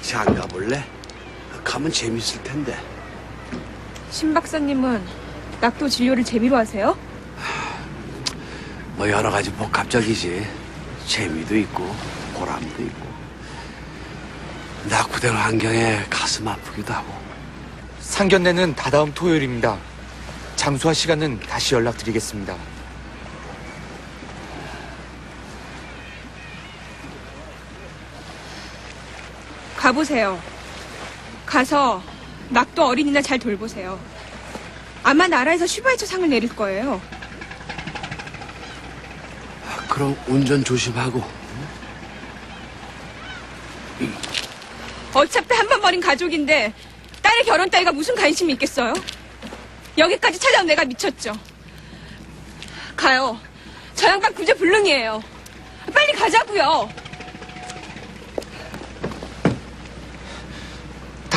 장가 볼래? 가면 재밌을 텐데. 신 박사님은 낙도 진료를 재미로 하세요? 뭐 여러 가지 복합적이지. 재미도 있고 보람도 있고. 낙후된 환경에 가슴 아프기도 하고. 상견례는 다다음 토요일입니다. 장소와 시간은 다시 연락드리겠습니다. 가보세요. 가서 낙도 어린이나 잘 돌보세요. 아마 나라에서 슈바이처 상을 내릴 거예요. 그럼 운전 조심하고. 어차피 한 번 버린 가족인데 딸의 결혼 따위가 무슨 관심이 있겠어요? 여기까지 찾아온 내가 미쳤죠. 가요. 저 양반 구제 불능이에요. 빨리 가자고요.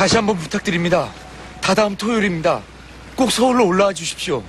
다시 한번 부탁드립니다. 다다음 토요일입니다. 꼭 서울로 올라와 주십시오.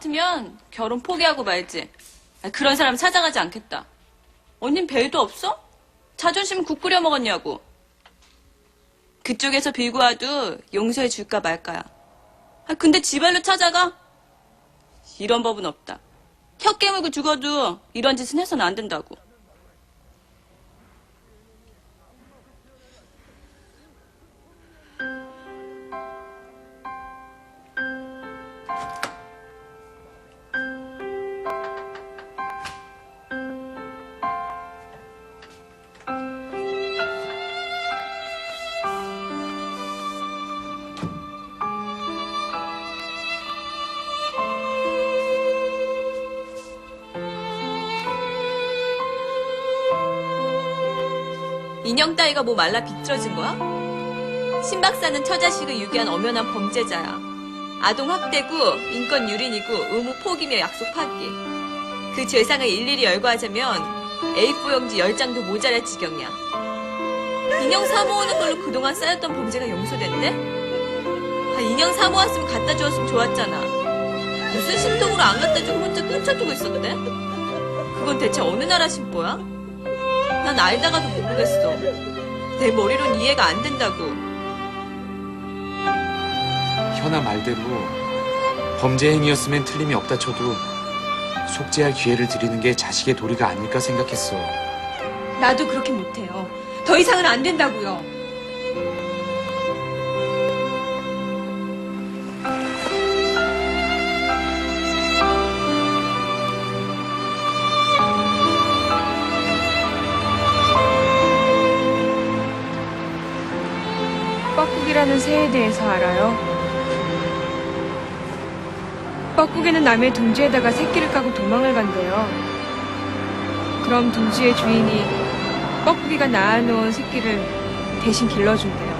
같으면 결혼 포기하고 말지. 아, 그런 사람 찾아가지 않겠다. 언닌 배도 없어? 자존심 국 끓여 먹었냐고. 그쪽에서 빌고 와도 용서해 줄까 말까야. 아, 근데 지발로 찾아가? 이런 법은 없다. 혀 깨물고 죽어도 이런 짓은 해서는 안 된다고. 인형 따위가 뭐 말라 비틀어진 거야? 신 박사는 처자식을 유기한 엄연한 범죄자야. 아동 학대고 인권 유린이고 의무 포기며 약속 파기. 그 죄상을 일일이 열거하자면 A4 용지 10장도 모자랄 지경이야. 인형 사모으는 걸로 그동안 쌓였던 범죄가 용서된대? 아, 인형 사모았으면 갖다 주었으면 좋았잖아. 무슨 심통으로 안 갖다 주고 혼자 끔쳐두고 있었대? 그건 대체 어느 나라 심보야? 난 알다가도 모르겠어. 내 머리론 이해가 안 된다고. 현아 말대로 범죄 행위였으면 틀림이 없다 쳐도 속죄할 기회를 드리는 게 자식의 도리가 아닐까 생각했어. 나도 그렇게 못해요. 더 이상은 안 된다고요. 대해서 알아요? 뻐꾸기는 남의 둥지에다가 새끼를 까고 도망을 간대요. 그럼 둥지의 주인이 뻐꾸기가 낳아놓은 새끼를 대신 길러준대요.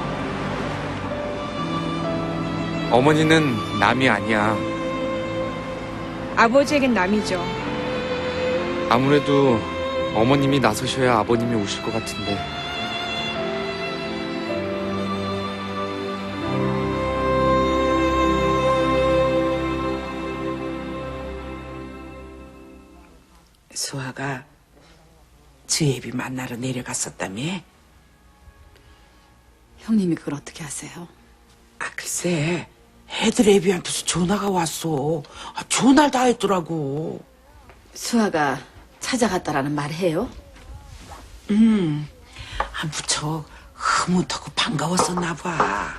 어머니는 남이 아니야. 아버지에겐 남이죠. 아무래도 어머님이 나서셔야 아버님이 오실 것 같은데. 주예비 만나러 내려갔었다며? 형님이 그걸 어떻게 아세요? 아, 글쎄. 애들 애비한테서 전화가 왔어. 아, 전화를 다 했더라고. 수아가 찾아갔다라는 말 해요? 아, 무척 흐뭇하고 반가웠었나 봐.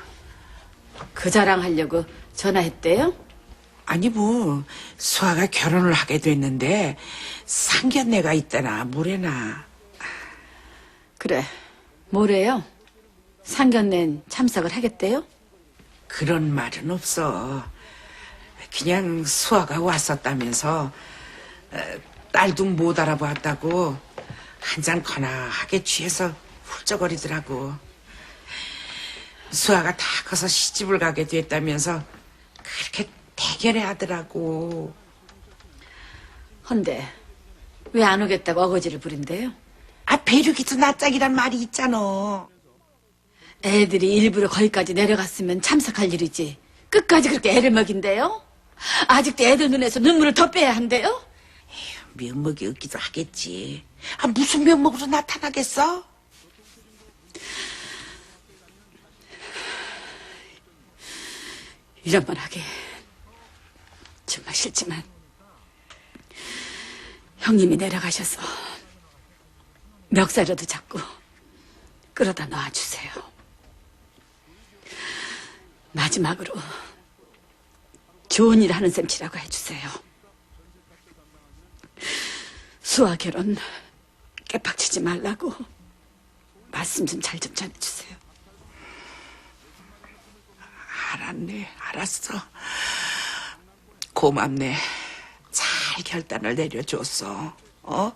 그 자랑하려고 전화했대요? 아니, 뭐, 수아가 결혼을 하게 됐는데, 상견례가 있다나, 뭐래나. 그래. 뭐래요? 상견례는 참석을 하겠대요? 그런 말은 없어. 그냥 수아가 왔었다면서, 어, 딸도 못 알아봤다고, 한 잔 거나하게 취해서 훌쩍거리더라고. 수아가 다 커서 시집을 가게 됐다면서, 그렇게 대견해 하더라고. 헌데 왜 안 오겠다고 어거지를 부린대요? 아, 배륙이도 낯짝이란 말이 있잖아. 애들이 일부러 거기까지 내려갔으면 참석할 일이지. 끝까지 그렇게 애를 먹인대요? 아직도 애들 눈에서 눈물을 더 빼야 한대요? 면목이 없기도 하겠지. 아, 무슨 면목으로 나타나겠어? 이런 말 하게 정말 싫지만 형님이 내려가셔서 멱살이라도 잡고 끌어다 놔주세요. 마지막으로 좋은 일 하는 셈 치라고 해주세요. 수아 결혼 깨빡치지 말라고 말씀 좀 잘 좀 전해주세요. 알았네, 알았어. 고맙네. 잘 결단을 내려줬어. 어?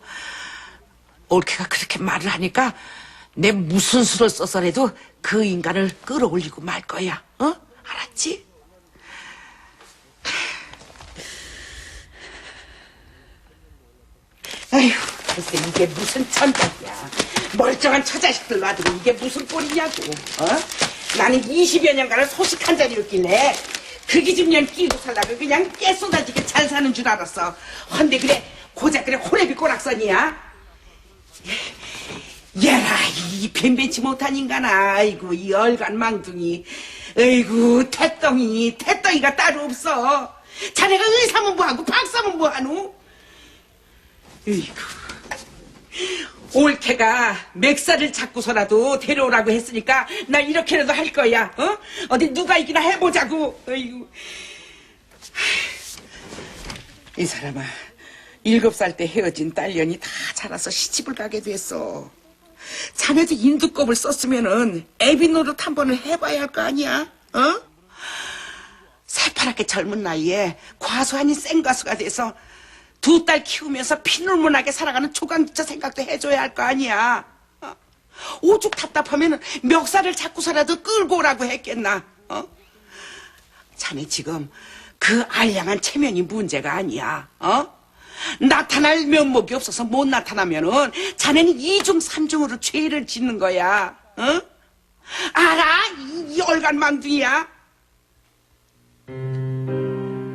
올케가 그렇게 말을 하니까 내 무슨 수를 써서라도 그 인간을 끌어올리고 말 거야. 어? 알았지? 아휴, 글쎄 이게 무슨 천적이야. 멀쩡한 처자식들 놔두고 이게 무슨 꼴이냐고. 어? 나는 20여 년간을 소식 한 자리였길래 그 기집년 끼고 살다가 그냥 깨 쏟아지게 잘 사는 줄 알았어. 헌데 그래 고작 그래 호래비 꼬락선이야. 얘라 이 변변치 못한 인간아. 아이고 이 얼간 망둥이. 아이고 태덩이. 태덩이가 따로 없어. 자네가 의사면 뭐하고 박사면 뭐하노? 아이고 올케가 맥살을 잡고서라도 데려오라고 했으니까 나 이렇게라도 할 거야. 어? 어디 누가 이기나 해보자고. 아이고 이 사람아 일곱 살 때 헤어진 딸년이 다 자라서 시집을 가게 됐어. 자네도 인두껍을 썼으면은 애비 노릇 한 번은 해봐야 할 거 아니야? 어? 새파랗게 젊은 나이에 과수 아닌 생가수가 돼서 두 딸 키우면서 피눈물나게 살아가는 초강기차 생각도 해줘야 할 거 아니야. 어? 오죽 답답하면 멱살을 잡고서라도 끌고 오라고 했겠나. 어? 자네 지금 그 알량한 체면이 문제가 아니야. 어? 나타날 면목이 없어서 못 나타나면은 자네는 이중 삼중으로 죄를 짓는 거야. 어? 알아? 이, 이 얼간 망둥이야.